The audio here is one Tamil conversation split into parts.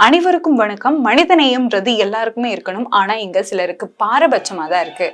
அனைவருக்கும் வணக்கம். மனிதநேயம்ன்றது எல்லாருக்குமே இருக்கணும். ஆனா இங்க சிலருக்கு பாரபட்சமா தான் இருக்கு.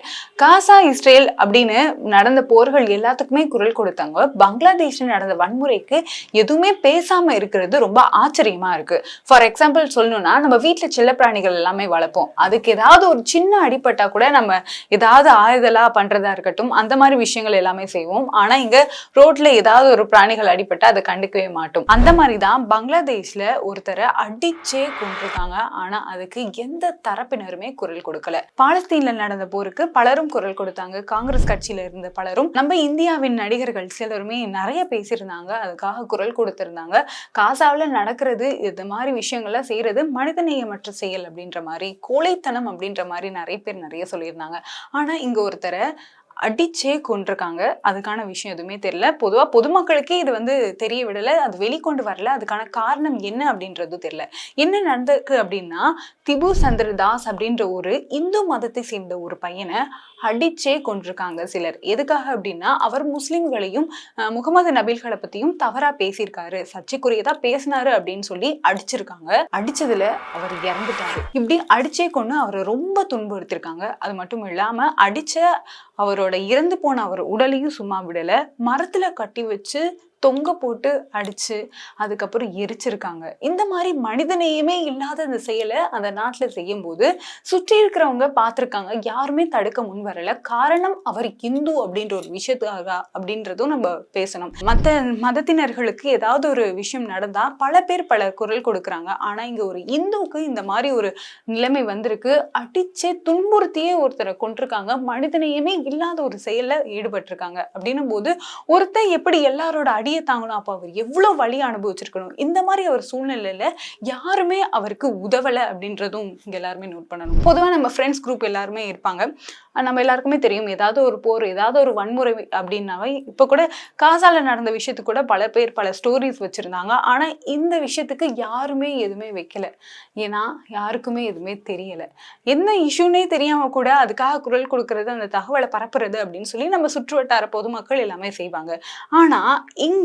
காசா இஸ்ரேல் அப்படின்னு நடந்த போர்கள் எல்லாத்துக்குமே குரல் கொடுத்தாங்க. பங்களாதேஷ்ல நடந்த வன்முறைக்கு எதுவுமே பேசாம இருக்கிறது ரொம்ப ஆச்சரியமா இருக்கு. ஃபார் எக்ஸாம்பிள் சொல்லணும்னா நம்ம வீட்டுல செல்லப்பிராணிகள் எல்லாமே வளர்ப்போம். அதுக்கு ஏதாவது ஒரு சின்ன அடிப்பட்டா கூட நம்ம ஏதாவது ஆயுதலா பண்றதா இருக்கட்டும் அந்த மாதிரி விஷயங்கள் எல்லாமே செய்வோம். ஆனா இங்க ரோட்ல ஏதாவது ஒரு பிராணிகள் அடிபட்டா அதை கண்டுக்கவே மாட்டோம். அந்த மாதிரி தான் பங்களாதேஷ்ல ஒருத்தரை அடிச்சு கொண்டிருக்காங்க. ஆனா அதுக்கு எந்த தரப்பினருமே குரல் கொடுக்கல. பாலஸ்தீன்ல நடந்த போருக்கு பலரும் குரல் கொடுத்தாங்க. காங்கிரஸ் கட்சியில இருந்த பலரும். நம்ம இந்தியாவின் நடிகர்கள் சிலருமே நிறைய பேசியிருந்தாங்க. அதுக்காக குரல் கொடுத்திருந்தாங்க. காசாவில் நடக்கிறது இது மாதிரி விஷயங்கள்லாம் செய்யறது மனிதநேயமற்ற செயல் அப்படின்ற மாதிரி கோழைத்தனம் அப்படின்ற மாதிரி நிறைய பேர் நிறைய சொல்லியிருந்தாங்க. ஆனா இங்க ஒருத்தரை அடிச்சே கொண்டிருக்காங்க அதுக்கான விஷயம் எதுவுமே தெரியல. பொதுவா பொதுமக்களுக்கே இது வந்து தெரிய விடல. அது வெளிக்கொண்டு வரல. அதுக்கான காரணம் என்ன அப்படின்றது தெரியல. என்ன நடந்திருக்கு அப்படின்னா திபு சந்திர தாஸ் அப்படின்ற ஒரு இந்து மதத்தை சேர்ந்த ஒரு பையனை அடிச்சே கொண்டிருக்காங்க சிலர். எதுக்காக அப்படின்னா அவர் முஸ்லிம்களையும் முகமது நபீல்களை பத்தியும் தவறா பேசியிருக்காரு. சர்ச்சைக்குரியதா பேசினாரு அப்படின்னு சொல்லி அடிச்சிருக்காங்க. அடிச்சதுல அவர் இறந்துட்டாரு. இப்படி அடிச்சே கொண்டு அவரை ரொம்ப துன்புறுத்திருக்காங்க அது மட்டும் இல்லாம அடிச்ச அவரோட இறந்து போன அவர் உடலையும் சும்மா விடல. மரத்துல கட்டி வச்சு தொங்க போட்டு அடிச்சு அதுக்கப்புறம் எரிச்சிருக்காங்க. இந்த மாதிரி மனிதநேயமே இல்லாத அந்த செயலை அந்த நாட்டில் செய்யும் போது சுற்றி இருக்கிறவங்க பார்த்துருக்காங்க. யாருமே தடுக்க முன் வரல. காரணம் அவர் இந்து அப்படின்ற ஒரு விஷயத்துக்காக அப்படின்றதும் நம்ம பேசணும். மற்ற மதத்தினர்களுக்கு ஏதாவது ஒரு விஷயம் நடந்தா பல பேர் பல குரல் கொடுக்குறாங்க. ஆனா இங்க ஒரு இந்துவுக்கு இந்த மாதிரி ஒரு நிலைமை வந்திருக்கு. அடிச்சே துன்புறுத்தியே ஒருத்தரை கொண்டிருக்காங்க மனிதநேயமே இல்லாத ஒரு செயலில் ஈடுபட்டிருக்காங்க. அப்படின்னும் போது ஒருத்தர் எப்படி எல்லாரோட அடி அடியை தாங்கணும். அப்போ அவர் எவ்வளவு வழி அனுபவிச்சிருக்கணும்? இந்த மாதிரி அவர் சூழ்நிலையில யாருமே அவருக்கு உதவலை அப்படின்றதும் இங்கே எல்லாருமே நோட் பண்ணணும். பொதுவாக நம்ம ஃப்ரெண்ட்ஸ் குரூப் எல்லாருமே இருப்பாங்க. நம்ம எல்லாருக்குமே தெரியும். ஏதாவது ஒரு போர் ஏதாவது ஒரு வன்முறை அப்படின்னாவே இப்போ கூட காசால நடந்த விஷயத்துக்கு கூட பல பேர் பல ஸ்டோரிஸ் வச்சிருந்தாங்க. ஆனா இந்த விஷயத்துக்கு யாருமே எதுவுமே வைக்கல. ஏன்னா யாருக்குமே எதுவுமே தெரியலை. என்ன இஷ்யூனே தெரியாமல் கூட அதுக்காக குரல் கொடுக்கறது அந்த தகவலை பரப்புறது அப்படின்னு சொல்லி நம்ம சுற்று வட்டார பொதுமக்கள் எல்லாமே செய்வாங்க. ஆனா இங்க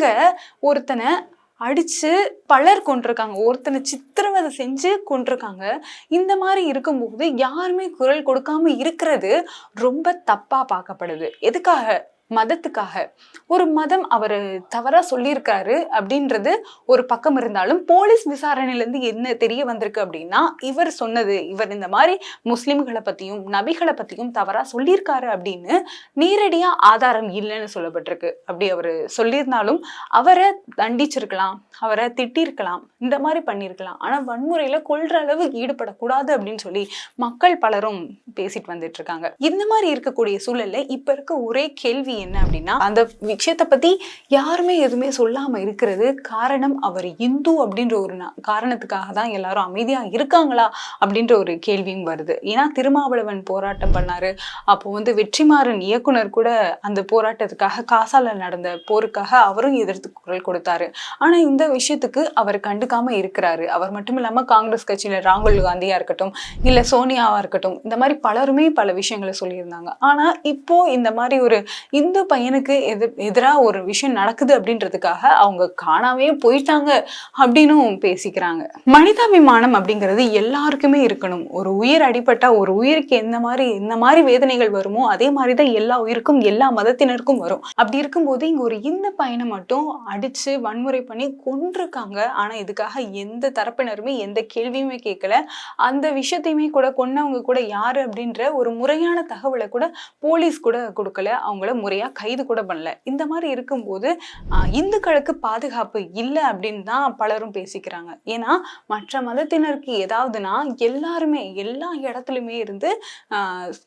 ஒருத்தனை அடித்து பலர் கொண்டிருக்காங்க ஒருத்தனை சித்திரவதை செஞ்சு கொண்டிருக்காங்க இந்த மாதிரி இருக்கும்போது யாருமே குரல் கொடுக்காம இருக்கிறது ரொம்ப தப்பாக பார்க்கப்படுது. எதுக்காக மதத்துக்காக. ஒரு மதம் அவர் தவறா சொல்லியிருக்காரு அப்படின்றது ஒரு பக்கம் இருந்தாலும் போலீஸ் விசாரணையிலேருந்து என்ன தெரிய வந்திருக்கு அப்படின்னா இவர் சொன்னது இவர் இந்த மாதிரி முஸ்லிம்களை பத்தியும் நபிகளை பத்தியும் தவறா சொல்லியிருக்காரு அப்படின்னு நேரடியா ஆதாரம் இல்லைன்னு சொல்லப்பட்டிருக்கு. அப்படி அவர் சொல்லியிருந்தாலும் அவரை தண்டிச்சிருக்கலாம் அவரை திட்டிருக்கலாம் இந்த மாதிரி பண்ணியிருக்கலாம். ஆனா வன்முறையில கொள்கிற அளவு ஈடுபடக்கூடாது அப்படின்னு சொல்லி மக்கள் பலரும் பேசிட்டு வந்துட்டு இருக்காங்க இந்த மாதிரி இருக்கக்கூடிய சூழல்ல இப்ப இருக்க ஒரே கேள்வி என்ன அப்படின்னா அந்த விஷயத்தை பத்தி யாருமே எதுவுமே சொல்லாம இருக்கிறது காரணம் அவர் இந்து அப்படின்ற ஒரு நா- காரணத்துக்காக தான் எல்லாரும் அமைதியா இருக்காங்களா அப்படின்ற ஒரு கேள்வியும் வருது. ஏன்னா திருமாவளவன் போராட்டம் பண்ணாரு. அப்போ வந்து வெற்றிமாறன் இயக்குனர் கூட அந்த போராட்டத்துக்காக காசால நடந்த போருக்காக அவரும் எதிர்த்து குரல் கொடுத்தாரு. ஆனா இந்த விஷயத்துக்கு அவர் கண்டுக்காம இருக்கிறாரு. அவர் மட்டும் இல்லாம காங்கிரஸ் கட்சியில ராகுல் காந்தியா இருக்கட்டும் இல்ல சோனியாவா இருக்கட்டும் இந்த மாதிரி பலருமே பல விஷயங்களை சொல்லியிருந்தாங்க. ஆனால் இப்போ இந்த மாதிரி ஒரு இந்து பையனுக்கு எதிர் எதிராக ஒரு விஷயம் நடக்குது அப்படின்றதுக்காக அவங்க காணாமே போயிட்டாங்க அப்படின்னும் பேசிக்கிறாங்க. மனிதாபிமானம் அப்படிங்கிறது எல்லாருக்குமே இருக்கணும். ஒரு உயிர் அடிபட்டா ஒரு உயிருக்கு எந்த மாதிரி இந்த மாதிரி வேதனைகள் வருமோ அதே மாதிரி தான் எல்லா உயிருக்கும் எல்லா மதத்தினருக்கும் வரும். அப்படி இருக்கும்போது இங்க ஒரு இந்த பையனை மட்டும் அடிச்சு வன்முறை பண்ணி கொன்றிருக்காங்க. ஆனா இதுக்காக எந்த தரப்பினருமே எந்த கேள்வியுமே கேட்கல. அந்த விஷயத்தையுமே கூட கொன்னவங்க கூட யாரு அப்படின்ற ஒரு முறையான தகவலை கூட போலீஸ் கூட கொடுக்கல. அவங்கள முறையாக கைது கூட பண்ணல. இந்த மாதிரி இருக்கும்போது இந்துக்களுக்கு பாதுகாப்பு இல்லை அப்படின்னு தான் பலரும் பேசிக்கிறாங்க. ஏன்னா மற்ற மதத்தினருக்கு ஏதாவதுன்னா எல்லாருமே எல்லா இடத்துலையுமே இருந்து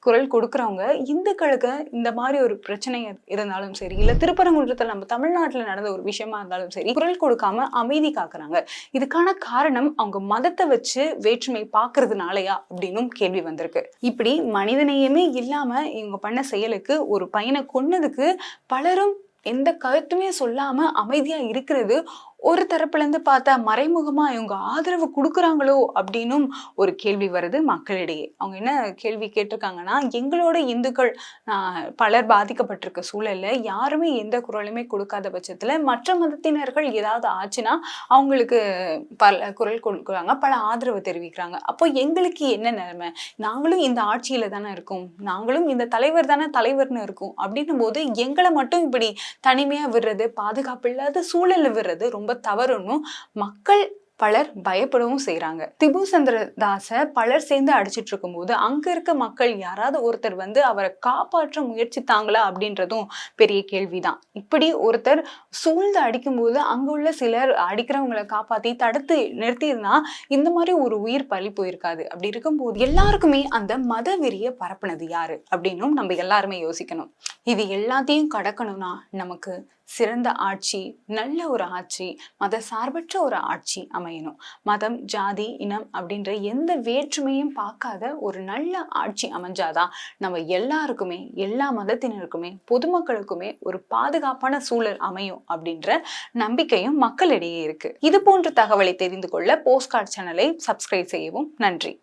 குரல் கொடுக்குறவங்க இந்துக்களுக்கு இந்த மாதிரி ஒரு பிரச்சனை இருந்தாலும் சரி இல்லை திருப்பரங்குன்றத்தில் நம்ம தமிழ்நாட்டில் நடந்த ஒரு விஷயமா இருந்தாலும் சரி குரல் கொடுக்காம அமைதி காக்குறாங்க. இதுக்கான காரணம் அவங்க மதத்தை வச்சு வேற்றுமை பார்க்கறதுனாலயா அப்படின்னும் கேள்வி வந்திருக்கு. இப்படி மனிதநேயமே இல்லாம இவங்க பண்ண செயலுக்கு ஒரு பையனை கொன்னதுக்கு பலரும் எந்த கருத்துமே சொல்லாம அமைதியா இருக்கிறது ஒரு தரப்புலேருந்து பார்த்தா மறைமுகமாக இவங்க ஆதரவு கொடுக்குறாங்களோ அப்படின்னும் ஒரு கேள்வி வருது மக்களிடையே. அவங்க என்ன கேள்வி கேட்டிருக்காங்கன்னா எங்களோட இந்துக்கள் பலர் பாதிக்கப்பட்டிருக்க சூழலில் யாருமே எந்த குரலுமே கொடுக்காத பட்சத்தில் மற்ற மதத்தினர்கள் ஏதாவது ஆச்சுன்னா அவங்களுக்கு பல குரல் கொடுக்குறாங்க பல ஆதரவு தெரிவிக்கிறாங்க. அப்போ எங்களுக்கு என்ன நிலைமை? நாங்களும் இந்த ஆட்சியில் தானே இருக்கோம். நாங்களும் இந்த தலைவர் தானே தலைவர்னு இருக்கும். அப்படின்னும் போது எங்களை மட்டும் இப்படி தனிமையாக விடுறது பாதுகாப்பு இல்லாத சூழலில் விடுறது ரொம்ப தவறுன்னும் மக்கள் பலர் பயப்படவும் செய்கிறாங்க திபு சந்திரதாச பலர் சேர்ந்து அடிச்சிட்டு இருக்கும்போது அங்க இருக்க மக்கள் யாராவது ஒருத்தர் வந்து அவரை காப்பாற்ற முயற்சித்தாங்களா அப்படின்றதும் பெரிய கேள்விதான். இப்படி ஒருத்தர் சூழ்ந்து அடிக்கும்போது அங்க உள்ள சிலர் அடிக்கிறவங்களை காப்பாத்தி தடுத்து நிறுத்தியிருந்தா இந்த மாதிரி ஒரு உயிர் பலி போயிருக்காது. அப்படி இருக்கும்போது எல்லாருக்குமே அந்த மத வெறிய பரப்புனது யாரு? அப்படின்னும் நம்ம எல்லாருமே யோசிக்கணும். இது எல்லாத்தையும் கடக்கணும்னா நமக்கு சிறந்த ஆட்சி நல்ல ஒரு ஆட்சி மத சார்பற்ற ஒரு ஆட்சி அமையணும். மதம் ஜாதி இனம் அப்படின்ற எந்த வேற்றுமையும் பார்க்காத ஒரு நல்ல ஆட்சி அமைஞ்சாதான் நம்ம எல்லாருக்குமே எல்லா மதத்தினருக்குமே பொதுமக்களுக்குமே ஒரு பாதுகாப்பான சூழல் அமையும் அப்படின்ற நம்பிக்கையும் மக்களிடையே இருக்கு. இது போன்ற தகவலை தெரிந்து கொள்ள போஸ்ட் கார்ட் சேனலை சப்ஸ்கிரைப் செய்யவும் நன்றி.